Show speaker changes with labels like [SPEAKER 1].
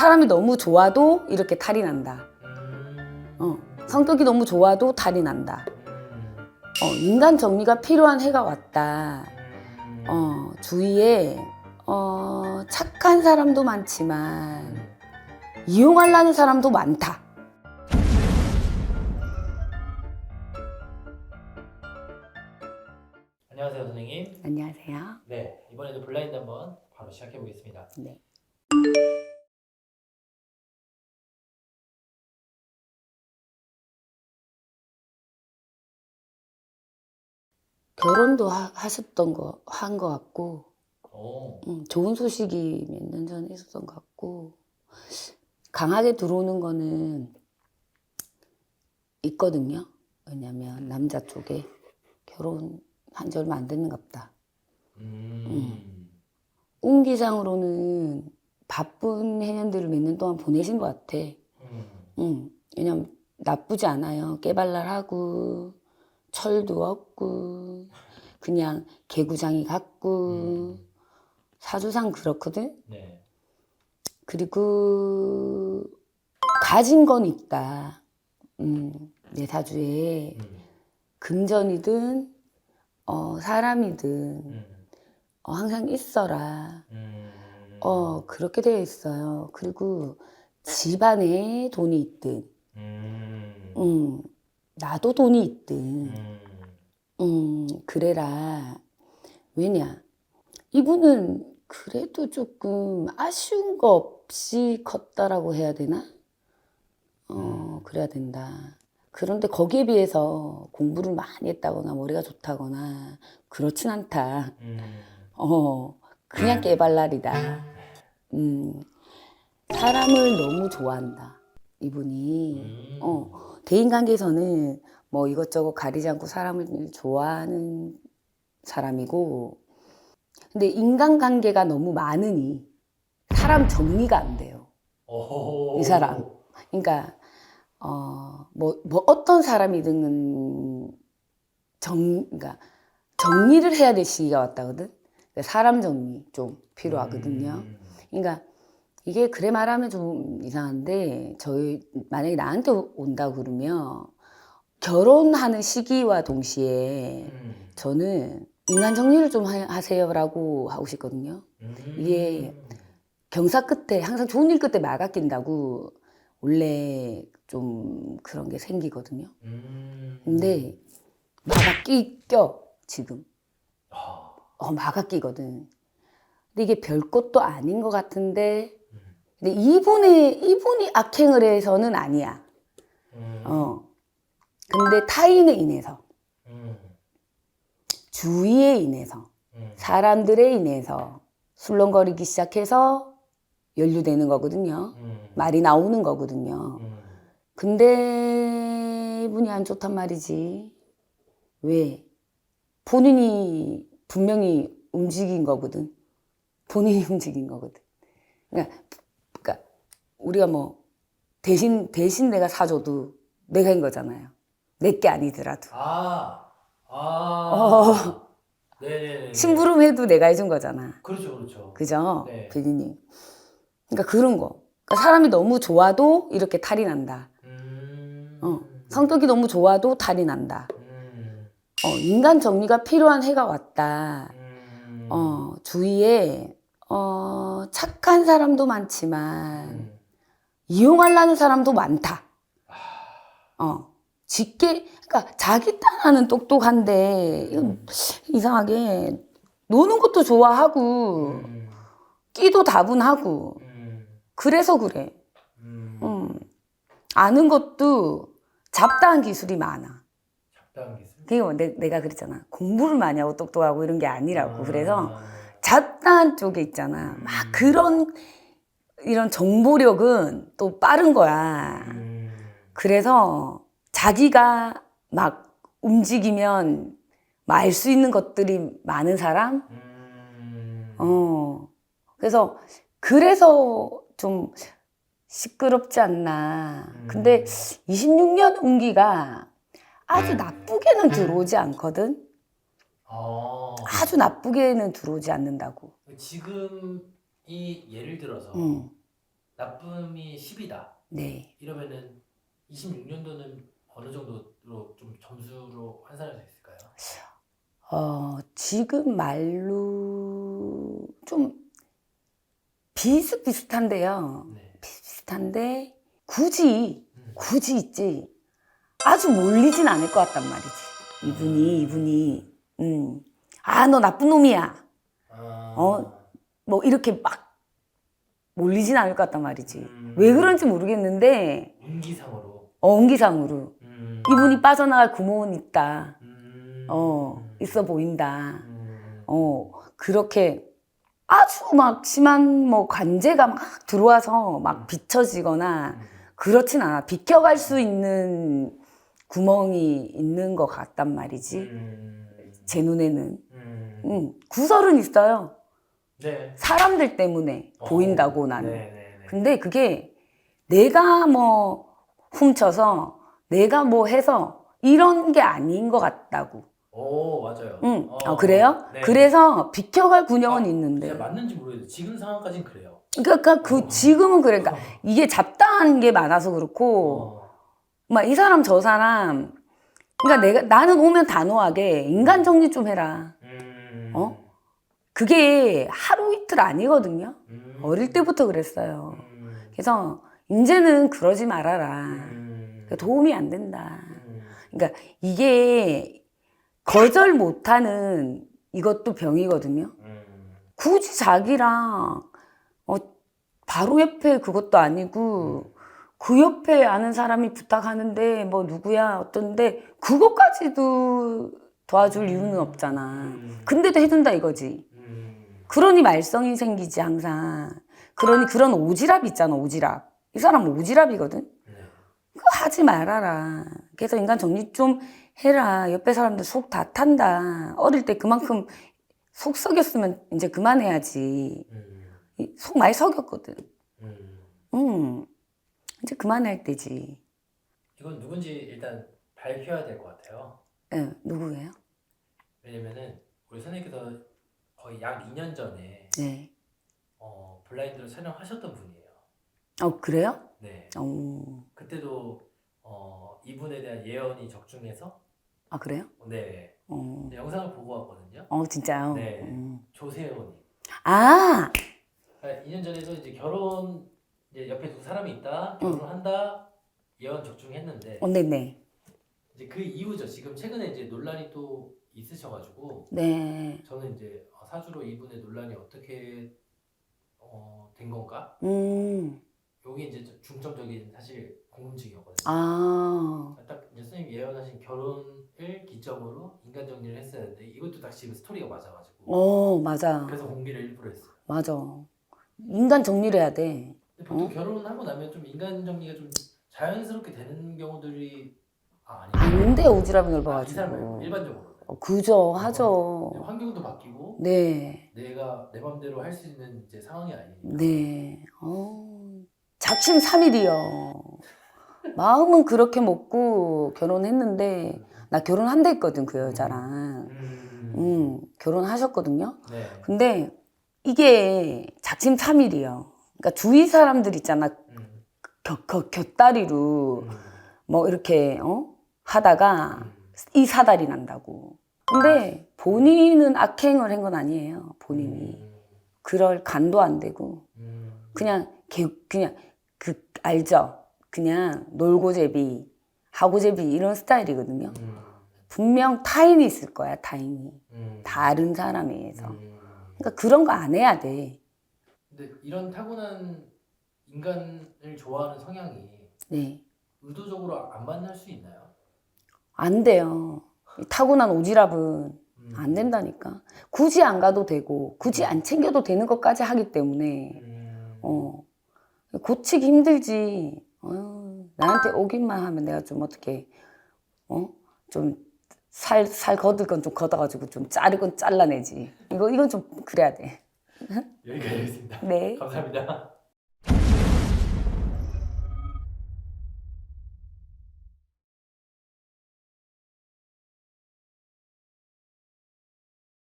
[SPEAKER 1] 사람이 너무 좋아도 이렇게 탈이 난다.
[SPEAKER 2] 음.
[SPEAKER 1] 어, 성격이 너무 좋아도 탈이 난다.
[SPEAKER 2] 음.
[SPEAKER 1] 어, 인간 정리가 필요한 해가 왔다.
[SPEAKER 2] 음.
[SPEAKER 1] 어, 주위에 어, 착한 사람도 많지만 이용하려는 사람도 많다.
[SPEAKER 2] 안녕하세요 선생님.
[SPEAKER 1] 안녕하세요.
[SPEAKER 2] 네 이번에도 블라인드 한번 바로 시작해 보겠습니다.
[SPEAKER 1] 네. 결혼도 하, 하셨던 거 한 거 같고
[SPEAKER 2] 오.
[SPEAKER 1] 음, 좋은 소식이 몇 년 전에 있었던 것 같고 강하게 들어오는 거는 있거든요. 왜냐면 남자 쪽에 결혼한 지 얼마 안 됐는갑다.
[SPEAKER 2] 음.
[SPEAKER 1] 운기상으로는 바쁜 해년들을 몇 년 동안 보내신 것 같아.
[SPEAKER 2] 음.
[SPEAKER 1] 응. 왜냐면 나쁘지 않아요. 깨발랄하고 철도 없고 그냥 개구장이 같고
[SPEAKER 2] 음.
[SPEAKER 1] 사주상 그렇거든.
[SPEAKER 2] 네.
[SPEAKER 1] 그리고 가진 건 있다. 음, 내 사주에
[SPEAKER 2] 음.
[SPEAKER 1] 금전이든 어, 사람이든
[SPEAKER 2] 음.
[SPEAKER 1] 어, 항상 있어라.
[SPEAKER 2] 음.
[SPEAKER 1] 어, 그렇게 되어 있어요. 그리고 집안에 돈이 있든,
[SPEAKER 2] 음.
[SPEAKER 1] 음, 나도 돈이 있든,
[SPEAKER 2] 음.
[SPEAKER 1] 음, 그래라. 왜냐? 이분은 그래도 조금 아쉬운 거 없이 컸다라고 해야 되나? 어, 그래야 된다. 그런데 거기에 비해서 공부를 많이 했다거나 머리가 좋다거나 그렇진 않다.
[SPEAKER 2] 음.
[SPEAKER 1] 어, 그냥 깨발랄이다. 음, 사람을 너무 좋아한다. 이분이.
[SPEAKER 2] 음.
[SPEAKER 1] 어, 대인관계에서는 뭐 이것저것 가리지 않고 사람을 좋아하는 사람이고, 근데 인간관계가 너무 많으니 사람 정리가 안 돼요.
[SPEAKER 2] 오.
[SPEAKER 1] 이 사람. 그러니까 어, 뭐, 뭐 어떤 사람이든 정, 그러니까 정리를 해야 될 시기가 왔다거든. 그러니까 사람 정리 좀 필요하거든요.
[SPEAKER 2] 음.
[SPEAKER 1] 그러니까 이게 그래 말하면 좀 이상한데 저희 만약에 나한테 온다 그러면 결혼하는 시기와 동시에
[SPEAKER 2] 음.
[SPEAKER 1] 저는 인간 정리를 좀 하- 하세요라고 하고 싶거든요.
[SPEAKER 2] 음.
[SPEAKER 1] 이게 경사 끝에 항상 좋은 일 끝에 막 아 낀다고 원래 좀 그런 게 생기거든요.
[SPEAKER 2] 음.
[SPEAKER 1] 근데 마가 끼껴 지금
[SPEAKER 2] 아.
[SPEAKER 1] 어 마가 끼거든. 근데 이게 별 것도 아닌 것 같은데
[SPEAKER 2] 음.
[SPEAKER 1] 근데 이분이 이분이 악행을 해서는 아니야.
[SPEAKER 2] 음.
[SPEAKER 1] 어. 근데 타인에 인해서
[SPEAKER 2] 음.
[SPEAKER 1] 주위에 인해서
[SPEAKER 2] 음.
[SPEAKER 1] 사람들에 인해서 술렁거리기 시작해서 연루되는 거거든요.
[SPEAKER 2] 음.
[SPEAKER 1] 말이 나오는 거거든요.
[SPEAKER 2] 음.
[SPEAKER 1] 근데 이분이 안 좋단 말이지. 왜? 본인이 분명히 움직인 거거든. 본인이 움직인 거거든. 그러니까, 그러니까 우리가 뭐 대신 대신 내가 사줘도 내가 인 거잖아요. 내 게 아니더라도.
[SPEAKER 2] 아. 아.
[SPEAKER 1] 어.
[SPEAKER 2] 네네네.
[SPEAKER 1] 심부름해도 내가 해준 거잖아.
[SPEAKER 2] 그렇죠, 그렇죠.
[SPEAKER 1] 그죠?
[SPEAKER 2] 네.
[SPEAKER 1] 비디님. 그러니까 그런 거. 그러니까 사람이 너무 좋아도 이렇게 탈이 난다.
[SPEAKER 2] 음.
[SPEAKER 1] 어. 성격이 너무 좋아도 탈이 난다.
[SPEAKER 2] 음.
[SPEAKER 1] 어, 인간 정리가 필요한 해가 왔다.
[SPEAKER 2] 음.
[SPEAKER 1] 어, 주위에 어, 착한 사람도 많지만
[SPEAKER 2] 음.
[SPEAKER 1] 이용하려는 사람도 많다. 어, 짙게 그러니까 자기 딴하는 똑똑한데 이건 이상하게 노는 것도 좋아하고
[SPEAKER 2] 음.
[SPEAKER 1] 끼도 다분하고
[SPEAKER 2] 음.
[SPEAKER 1] 그래서 그래.
[SPEAKER 2] 음.
[SPEAKER 1] 음. 아는 것도 잡다한 기술이 많아.
[SPEAKER 2] 잡다한 기술.
[SPEAKER 1] 그게 뭐 내, 내가 그랬잖아. 공부를 많이 하고 똑똑하고 이런 게 아니라고. 그래서
[SPEAKER 2] 아.
[SPEAKER 1] 잡다한 쪽에 있잖아. 막 그런 이런 정보력은 또 빠른 거야.
[SPEAKER 2] 음.
[SPEAKER 1] 그래서 자기가 막 움직이면 알 수 있는 것들이 많은 사람?
[SPEAKER 2] 음.
[SPEAKER 1] 어. 그래서 그래서 좀 시끄럽지 않나. 근데 26년 운기가 아주 나쁘게는 들어오지 않거든.
[SPEAKER 2] 어.
[SPEAKER 1] 아주 나쁘게는 들어오지 않는다고.
[SPEAKER 2] 지금 이 예를 들어서
[SPEAKER 1] 음.
[SPEAKER 2] 나쁨이 10이다.
[SPEAKER 1] 네.
[SPEAKER 2] 이러면은 26년도는 어느 정도로 좀 점수로 환산할 수 있을까요?
[SPEAKER 1] 어, 지금 말로 좀 비슷비슷한데요.
[SPEAKER 2] 네.
[SPEAKER 1] 비슷한데 굳이
[SPEAKER 2] 음.
[SPEAKER 1] 굳이 있지 아주 몰리진 않을 것 같단 말이지. 이분이 이분이 음. 아, 너 나쁜 놈이야.
[SPEAKER 2] 아,
[SPEAKER 1] 어? 뭐 이렇게 막 몰리진 않을 것 같단 말이지.
[SPEAKER 2] 음.
[SPEAKER 1] 왜 그런지 모르겠는데
[SPEAKER 2] 운기상으로.
[SPEAKER 1] 어기상으로
[SPEAKER 2] 음.
[SPEAKER 1] 이분이 빠져나갈 구멍은 있다.
[SPEAKER 2] 음.
[SPEAKER 1] 어, 있어 보인다.
[SPEAKER 2] 음.
[SPEAKER 1] 어, 그렇게 아주 막 심한 뭐 관제가 막 들어와서 막 비춰지거나
[SPEAKER 2] 음.
[SPEAKER 1] 그렇진 않아. 비켜갈 수 있는 구멍이 있는 것 같단 말이지.
[SPEAKER 2] 음.
[SPEAKER 1] 제 눈에는.
[SPEAKER 2] 음.
[SPEAKER 1] 음, 구설은 있어요.
[SPEAKER 2] 네.
[SPEAKER 1] 사람들 때문에
[SPEAKER 2] 어,
[SPEAKER 1] 보인다고 나는.
[SPEAKER 2] 네, 네, 네.
[SPEAKER 1] 근데 그게 내가 뭐 훔쳐서 내가 뭐 해서 이런 게 아닌 것 같다고.
[SPEAKER 2] 오 맞아요.
[SPEAKER 1] 응.
[SPEAKER 2] 어,
[SPEAKER 1] 어, 그래요?
[SPEAKER 2] 네.
[SPEAKER 1] 그래서 비켜갈 군형은
[SPEAKER 2] 아,
[SPEAKER 1] 있는데.
[SPEAKER 2] 맞는지 모르겠어요. 지금 상황까지는 그래요.
[SPEAKER 1] 그러니까 그
[SPEAKER 2] 어.
[SPEAKER 1] 지금은 그러니까 이게 잡다한 게 많아서 그렇고
[SPEAKER 2] 어.
[SPEAKER 1] 막이 사람 저 사람 그러니까 내가 나는 오면 단호하게 인간 정리 좀 해라.
[SPEAKER 2] 음.
[SPEAKER 1] 어? 그게 하루 이틀 아니거든요.
[SPEAKER 2] 음.
[SPEAKER 1] 어릴 때부터 그랬어요.
[SPEAKER 2] 음.
[SPEAKER 1] 그래서 이제는 그러지 말아라.
[SPEAKER 2] 음.
[SPEAKER 1] 그러니까 도움이 안 된다.
[SPEAKER 2] 음.
[SPEAKER 1] 그러니까 이게 거절 못하는 이것도 병이거든요.
[SPEAKER 2] 음.
[SPEAKER 1] 굳이 자기랑 어, 바로 옆에 그것도 아니고 그 옆에 아는 사람이 부탁하는데 뭐 누구야 어떤데 그것까지도 도와줄 이유는 없잖아.
[SPEAKER 2] 음.
[SPEAKER 1] 근데도 해준다 이거지.
[SPEAKER 2] 음.
[SPEAKER 1] 그러니 말썽이 생기지 항상. 그러니 그런 오지랖 있잖아 오지랖. 이 사람 오지랖이거든.
[SPEAKER 2] 네.
[SPEAKER 1] 그거 하지 말아라. 그래서 인간 정리 좀 해라. 옆에 사람들 속 다 탄다. 어릴 때 그만큼 속 썩였으면 이제 그만해야지.
[SPEAKER 2] 음.
[SPEAKER 1] 이속 많이 썩였거든.
[SPEAKER 2] 음.
[SPEAKER 1] 음. 이제 그만할 때지.
[SPEAKER 2] 이건 누군지 일단 밝혀야 될 것 같아요.
[SPEAKER 1] 예, 누구예요?
[SPEAKER 2] 왜냐면은 우리 선생님께서 거의 약 2년 전에
[SPEAKER 1] 네.
[SPEAKER 2] 어, 블라인드로 촬영하셨던 분이에요.
[SPEAKER 1] 어, 그래요?
[SPEAKER 2] 네.
[SPEAKER 1] 어,
[SPEAKER 2] 그때도 어, 이분에 대한 예언이 적중해서
[SPEAKER 1] 아, 그래요?
[SPEAKER 2] 네
[SPEAKER 1] 어,
[SPEAKER 2] 영상을 보고 왔거든요.
[SPEAKER 1] 어 진짜요?
[SPEAKER 2] 네.
[SPEAKER 1] 어.
[SPEAKER 2] 조세호님.
[SPEAKER 1] 아,
[SPEAKER 2] 2년 전에도 이제 결혼 이제 옆에 두 사람이 있다
[SPEAKER 1] 응.
[SPEAKER 2] 결혼한다 예언 적중했는데
[SPEAKER 1] 어, 네네.
[SPEAKER 2] 이제 그 이후죠. 지금 최근에 이제 논란이 또 있으셔가지고
[SPEAKER 1] 네.
[SPEAKER 2] 저는 이제 어, 사주로 이분의 논란이 어떻게 어, 된 건가?
[SPEAKER 1] 음,
[SPEAKER 2] 요게 이제 좀 중점적인 사실 궁금증이었거든요.
[SPEAKER 1] 아,
[SPEAKER 2] 딱 이제 선생님 예언하신 결혼을 기점으로 인간 정리를 했어야 했는데 이것도 딱 지금 스토리가 맞아가지고
[SPEAKER 1] 어, 맞아.
[SPEAKER 2] 그래서 공개를 일부러 했어요.
[SPEAKER 1] 맞아. 인간 정리를 해야 돼.
[SPEAKER 2] 보통
[SPEAKER 1] 어?
[SPEAKER 2] 결혼하고 나면 좀 인간 정리가 좀 자연스럽게 되는 경우들이 아
[SPEAKER 1] 돼, 오지랖이
[SPEAKER 2] 아,
[SPEAKER 1] 넓어가지고.
[SPEAKER 2] 일반적으로
[SPEAKER 1] 어, 그죠, 하죠.
[SPEAKER 2] 환경도 바뀌고
[SPEAKER 1] 네,
[SPEAKER 2] 내가 내 맘대로 할 수 있는 이제 상황이 아니니까
[SPEAKER 1] 네. 어, 작심 삼일이요 마음은 그렇게 먹고 결혼했는데, 나 결혼한다 했거든, 그 여자랑.
[SPEAKER 2] 음,
[SPEAKER 1] 음, 결혼하셨거든요.
[SPEAKER 2] 네.
[SPEAKER 1] 근데 이게 작심 삼일이요 그러니까 주위 사람들 있잖아.
[SPEAKER 2] 음,
[SPEAKER 1] 곁, 곁, 곁다리로
[SPEAKER 2] 음,
[SPEAKER 1] 뭐 이렇게, 어? 하다가
[SPEAKER 2] 음,
[SPEAKER 1] 이 사달이 난다고. 근데 본인은 악행을 한 건 아니에요. 본인이.
[SPEAKER 2] 음,
[SPEAKER 1] 그럴 간도 안 되고.
[SPEAKER 2] 음,
[SPEAKER 1] 그냥, 개, 그냥, 그, 알죠? 그냥 놀고제비, 하고제비 이런 스타일이거든요.
[SPEAKER 2] 음,
[SPEAKER 1] 분명 타인이 있을 거야, 타인이.
[SPEAKER 2] 음,
[SPEAKER 1] 다른 사람에 의해서.
[SPEAKER 2] 음.
[SPEAKER 1] 그러니까 그런 거 안 해야 돼.
[SPEAKER 2] 근데 이런 타고난 인간을 좋아하는 성향이
[SPEAKER 1] 네.
[SPEAKER 2] 의도적으로 안 만날 수 있나요?
[SPEAKER 1] 안 돼요. 이 타고난 오지랖은
[SPEAKER 2] 음.
[SPEAKER 1] 안 된다니까. 굳이 안 가도 되고, 굳이 안 챙겨도 되는 것까지 하기 때문에,
[SPEAKER 2] 음.
[SPEAKER 1] 어, 고치기 힘들지. 어, 나한테 오기만 하면 내가 좀 어떻게, 어, 좀 살, 살 거들 건 좀 걷어가지고 좀 자를 건 잘라내지. 이거, 이건 좀 그래야 돼.
[SPEAKER 2] 여기까지 하겠습니다.
[SPEAKER 1] 네.
[SPEAKER 2] 감사합니다.